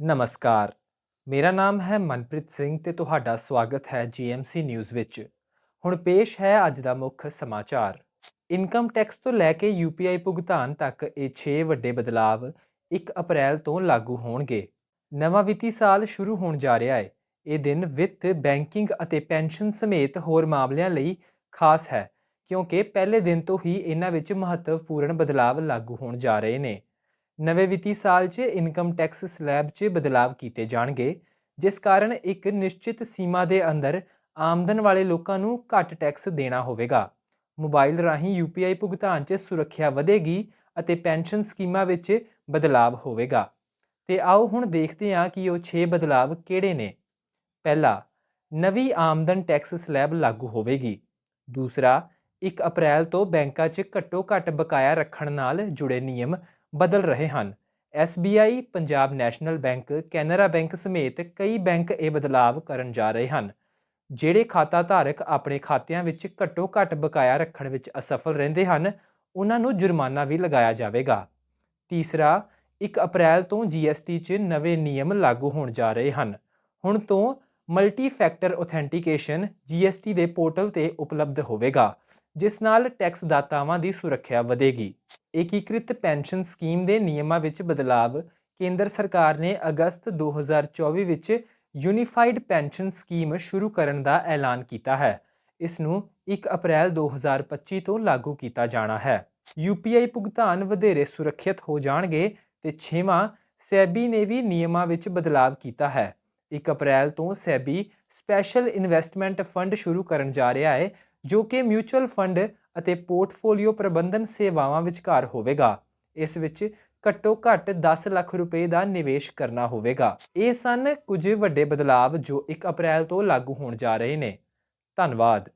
ਨਮਸਕਾਰ। ਮੇਰਾ ਨਾਮ ਹੈ ਮਨਪ੍ਰੀਤ ਸਿੰਘ ਤੇ ਤੁਹਾਡਾ ਸਵਾਗਤ ਹੈ ਜੀਐਮਸੀ ਨਿਊਜ਼ ਵਿੱਚ। ਹੁਣ ਪੇਸ਼ ਹੈ ਅੱਜ ਦਾ ਮੁੱਖ ਸਮਾਚਾਰ। ਇਨਕਮ ਟੈਕਸ ਤੋਂ ਲੈ ਕੇ ਯੂਪੀਆਈ ਭੁਗਤਾਨ ਤੱਕ ਇਹ 6 ਵੱਡੇ ਬਦਲਾਵ 1 ਅਪ੍ਰੈਲ ਤੋਂ ਲਾਗੂ ਹੋਣਗੇ। ਨਵਾਂ ਵਿੱਤੀ ਸਾਲ ਸ਼ੁਰੂ ਹੋਣ ਜਾ ਰਿਹਾ ਹੈ। ਇਹ ਦਿਨ ਵਿੱਤ, ਬੈਂਕਿੰਗ ਅਤੇ ਪੈਨਸ਼ਨ ਸਮੇਤ ਹੋਰ ਮਾਮਲਿਆਂ ਲਈ ਖਾਸ ਹੈ, ਕਿਉਂਕਿ ਪਹਿਲੇ ਦਿਨ ਤੋਂ ਹੀ ਇਹਨਾਂ ਵਿੱਚ ਮਹੱਤਵਪੂਰਨ ਬਦਲਾਵ ਲਾਗੂ ਹੋਣ ਜਾ ਰਹੇ ਨੇ। ਨਵੇਂ ਵਿੱਤੀ ਸਾਲ 'ਚ ਇਨਕਮ ਟੈਕਸ ਸਲੈਬ 'ਚ ਬਦਲਾਅ ਕੀਤੇ ਜਾਣਗੇ, ਜਿਸ ਕਾਰਨ ਇੱਕ ਨਿਸ਼ਚਿਤ ਸੀਮਾ ਦੇ ਅੰਦਰ ਆਮਦਨ ਵਾਲੇ ਲੋਕਾਂ ਨੂੰ ਘੱਟ ਟੈਕਸ ਦੇਣਾ ਹੋਵੇਗਾ। ਮੋਬਾਈਲ ਰਾਹੀਂ ਯੂਪੀਆਈ ਭੁਗਤਾਨ 'ਚ ਸੁਰੱਖਿਆ ਵਧੇਗੀ ਅਤੇ ਪੈਨਸ਼ਨ ਸਕੀਮਾਂ ਵਿੱਚ ਬਦਲਾਵ ਹੋਵੇਗਾ। ਤੇ ਆਓ ਹੁਣ ਦੇਖਦੇ ਹਾਂ ਕਿ ਉਹ 6 ਬਦਲਾਵ ਕਿਹੜੇ ਨੇ। ਪਹਿਲਾ, ਨਵੀਂ ਆਮਦਨ ਟੈਕਸ ਸਲੈਬ ਲਾਗੂ ਹੋਵੇਗੀ। ਦੂਸਰਾ 1 ਅਪ੍ਰੈਲ ਤੋਂ ਬੈਂਕਾਂ 'ਚ ਘੱਟੋ ਘੱਟ ਬਕਾਇਆ ਰੱਖਣ ਨਾਲ ਜੁੜੇ ਨਿਯਮ ਬਦਲ ਰਹੇ ਹਨ। SBI Punjab national bank, Canara bank ਸਮੇਤ ਕਈ ਬੈਂਕ ਇਹ ਬਦਲਾਵ ਕਰਨ ਜਾ ਰਹੇ ਹਨ, ਜਿਹੜੇ ਖਾਤਾ ਧਾਰਕ ਆਪਣੇ ਖਾਤਿਆਂ ਵਿੱਚ ਘੱਟੋ ਘੱਟ ਬਕਾਇਆ ਰੱਖਣ ਵਿੱਚ ਅਸਫਲ ਰਹਿੰਦੇ ਹਨ, ਉਹਨਾਂ ਨੂੰ ਜੁਰਮਾਨਾ ਵੀ ਲਗਾਇਆ ਜਾਵੇਗਾ। ਤੀਸਰਾ 1 ਅਪ੍ਰੈਲ ਤੋਂ GST 'ਚ ਨਵੇਂ ਨਿਯਮ ਲਾਗੂ ਹੋਣ ਜਾ ਰਹੇ ਹਨ। ਹੁਣ ਤੋਂ ਮਲਟੀ ਫੈਕਟਰ ਆਥੈਂਟੀਕੇਸ਼ਨ GST ਦੇ ਪੋਰਟਲ ਤੇ ਉਪਲਬਧ ਹੋਵੇਗਾ, ਜਿਸ ਨਾਲ ਟੈਕਸ ਦਾਤਾਵਾਂ ਦੀ ਸੁਰੱਖਿਆ ਵਧੇਗੀ। ਏਕੀਕ੍ਰਿਤ ਪੈਨਸ਼ਨ ਸਕੀਮ ਦੇ ਨਿਯਮਾਂ ਵਿੱਚ ਬਦਲਾਵ, ਕੇਂਦਰ ਸਰਕਾਰ ਨੇ ਅਗਸਤ 2024 ਵਿੱਚ ਯੂਨੀਫਾਈਡ ਪੈਨਸ਼ਨ ਸਕੀਮ ਸ਼ੁਰੂ ਕਰਨ ਦਾ ਐਲਾਨ ਕੀਤਾ ਹੈ। ਇਸ ਨੂੰ 1 ਅਪ੍ਰੈਲ 2025 ਤੋਂ ਲਾਗੂ ਕੀਤਾ ਜਾਣਾ ਹੈ। UPI ਭੁਗਤਾਨ ਵਧੇਰੇ ਸੁਰੱਖਿਅਤ ਹੋ ਜਾਣਗੇ ਤੇ 6ਵਾਂ ਸੈਬੀ ਨੇ ਵੀ ਨਿਯਮਾਂ ਵਿੱਚ ਬਦਲਾਵ ਕੀਤਾ ਹੈ। 1 ਅਪ੍ਰੈਲ ਤੋਂ ਸੈਬੀ ਸਪੈਸ਼ਲ ਇਨਵੈਸਟਮੈਂਟ ਫੰਡ ਸ਼ੁਰੂ ਕਰਨ ਜਾ ਰਿਹਾ ਹੈ, ਜੋ ਕਿ ਮਿਊਚੁਅਲ ਫੰਡ ਅਤੇ ਪੋਰਟਫੋਲੀਓ ਪ੍ਰਬੰਧਨ ਸੇਵਾਵਾਂ ਵਿਚਕਾਰ ਹੋਵੇਗਾ। ਇਸ ਵਿੱਚ ਘੱਟੋ ਘੱਟ 10 ਲੱਖ ਰੁਪਏ ਦਾ ਨਿਵੇਸ਼ ਕਰਨਾ ਹੋਵੇਗਾ। ਇਹ ਸਨ ਕੁਝ ਵੱਡੇ ਬਦਲਾਵ ਜੋ 1 ਅਪ੍ਰੈਲ ਤੋਂ ਲਾਗੂ ਹੋਣ ਜਾ ਰਹੇ ਨੇ। ਧੰਨਵਾਦ।